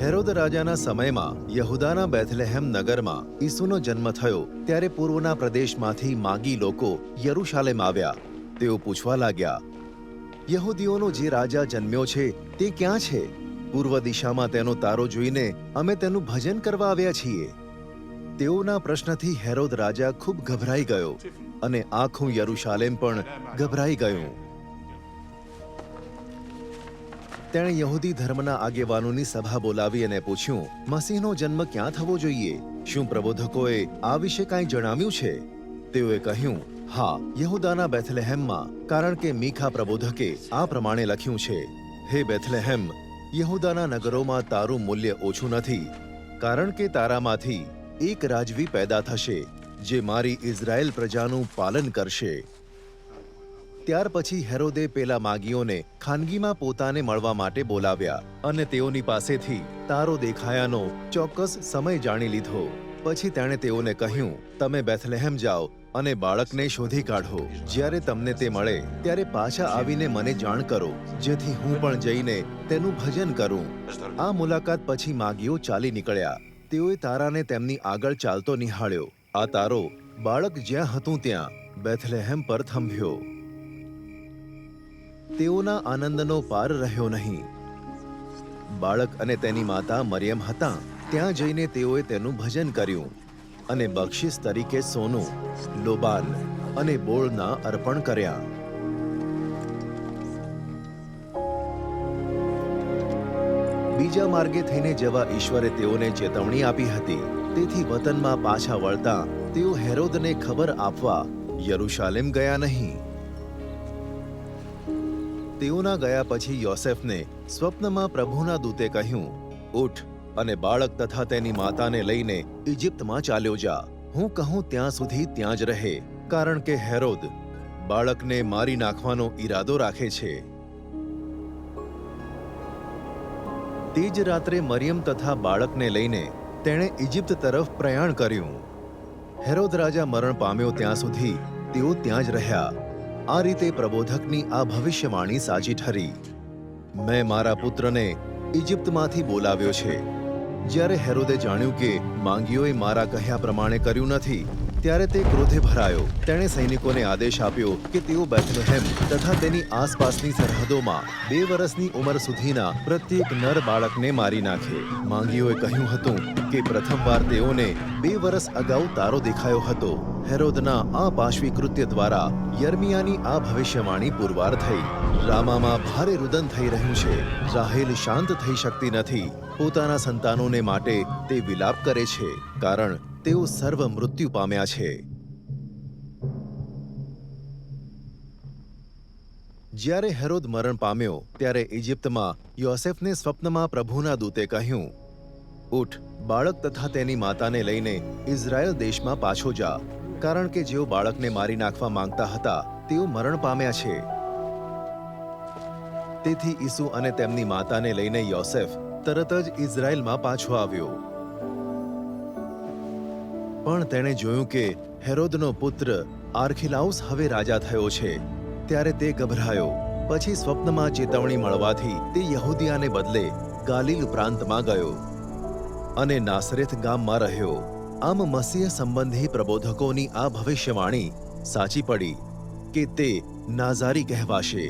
Herod રાજાના સમયમાં યહુદાના બેથલેહેમ નગરમાં ઈસુનો જન્મ થયો ત્યારે પૂર્વના પ્રદેશમાંથી માગી લોકો યરુશાલેમ આવ્યા. તેઓ પૂછવા લાગ્યા, યહૂદીઓનો જે રાજા જન્મ્યો છે તે ક્યાં છે? પૂર્વ દિશામાં તેનો તારો જોઈને અમે તેનું ભજન કરવા આવ્યા છીએ. તેઓના પ્રશ્નથી હેરોદ રાજા ખૂબ ગભરાઈ ગયો અને આખું યરુશાલેમ પણ ગભરાઈ ગયું. તેણે યહૂદી ધર્મના આગેવાનોની સભા બોલાવી અને પૂછ્યું, મસીહનો જન્મ ક્યાં થવો જોઈએ? શું પ્રબોધકોએ આ વિશે કાંઈ જણાવ્યું છે? તેઓએ કહ્યું, હા, યહુદાના બેથલેહેમમાં, કારણ કે મીખા પ્રબોધકે આ પ્રમાણે લખ્યું છે, હે બેથલેહેમ, યહુદાના નગરોમાં તારું મૂલ્ય ઓછું નથી, કારણ કે તારામાંથી એક રાજવી પેદા થશે, જે મારી ઇઝરાયેલ પ્રજાનું પાલન કરશે. ત્યાર પછી હેરોદે પેલા માગીઓને ખાનગીમાં પોતાને મળવા માટે બોલાવ્યા અને તેઓની પાસેથી તારો દેખાયાનો ચોક્કસ સમય જાણી લીધો. પછી તેણે તેઓને કહ્યું, તમે બેથલેહેમ જાઓ અને બાળકને શોધી કાઢો. જ્યારે તમને તે મળે, ત્યારે પાછા આવીને મને જાણ કરો, જેથી હું પણ જઈને તેનું ભજન કરું. આ મુલાકાત પછી માગીઓ ચાલી નીકળ્યા. તેઓએ તારાને તેમની આગળ ચાલતો નિહાળ્યો. આ તારો બાળક જ્યાં હતું ત્યાં બેથલેહેમ પર થંભ્યો. તેઓના આનંદનો પાર રહ્યો નહીં. બાળક અને તેની માતા મરિયમ હતા, ત્યાં જઈને તેઓએ તેનું ભજન કર્યું અને બક્ષિસ તરીકે સોનું લોબાન અને બોળના અર્પણ કર્યા. બીજા માર્ગે થઈને જવા ઈશ્વરે તેઓને ચેતવણી આપી હતી. તેથી વતનમાં પાછા વળતા તેઓ હેરોદને ખબર આપવા યરુશાલેમ ગયા નહીં. તેઓના ગયા પછી યોસેફને સ્વપ્નમાં પ્રભુના દૂતે કહ્યું, ઉઠ અને બાળક તથા તેની માતાને લઈને ઇજિપ્તમાં ચાલ્યો જા. હું કહું ત્યાં સુધી ત્યાં જ રહે, કારણ કે હેરોદ બાળકને મારી નાખવાનો ઈરાદો રાખે છે. તે જ રાત્રે મરિયમ તથા બાળકને લઈને તેણે ઇજિપ્ત તરફ પ્રયાણ કર્યું. હેરોદ રાજા મરણ પામ્યો ત્યાં સુધી તેઓ ત્યાં જ રહ્યા. આ રીતે પ્રબોધકની આ ભવિષ્યવાણી સાચી ઠરી. મેં મારા પુત્રને ઇજિપ્તમાંથી બોલાવ્યો છે. જ્યારે હેરોદે જાણ્યું કે માંગીઓએ મારા કહ્યા પ્રમાણે કર્યું નથી ત્યારે તે ક્રોધે ભરાયો. તેણે સૈનિકોને આદેશ આપ્યો કે તેઓ બેથલેહેમ તથા તેની આસપાસની સરહદોમાં બે વર્ષની ઉંમર સુધીના પ્રત્યેક નર બાળકને મારી નાખે. માંગીઓએ કહ્યું હતું કે પ્રથમવાર તેઓને બે વર્ષ અગાઉ તારો દેખાયો હતો. હેરોદના આ પાશવી દ્વારા યર્મિયાની આ ભવિષ્યવાણી પુરવાર થઈ. રામામાં ભારે રુદન થઈ રહ્યું છે. રાહેલ શાંત થઈ શકતી નથી. પોતાના સંતાનોને માટે તે વિલાપ કરે છે. કારણ તેઓ સર્વ મૃત્યુ પામ્યા છે. જ્યારે હેરોદ મરણ પામ્યો, ત્યારે ઇજિપ્તમાં યોસેફને સ્વપ્નમાં પ્રભુના દૂતે કહ્યું, ઉઠ, બાળક તથા તેની માતાને લઈને ઇઝરાયલ દેશમાં પાછો જા, કારણ કે જેઓ બાળકને મારી નાખવા માંગતા હતા, તેઓ મરણ પામ્યા છે. તેથી ઈસુ અને તેમની માતાને લઈને યોસેફ તરત જ ઇઝરાયલમાં પાછો આવ્યો. પણ તેણે જોયું કે હેરોદનો પુત્ર આર્ખિલાઉસ હવે રાજા થયો છે. ત્યારે તે ગભરાયો. પછી સ્વપ્નમાં ચેતવણી મળવાથી તે યહૂદિયાને બદલે ગાલિલ પ્રાંતમાં ગયો અને નાસરેથ ગામમાં રહ્યો. આમ મસીહ સંબંધી પ્રબોધકોની આ ભવિષ્યવાણી સાચી પડી કે તે નાઝારી કહેવાશે.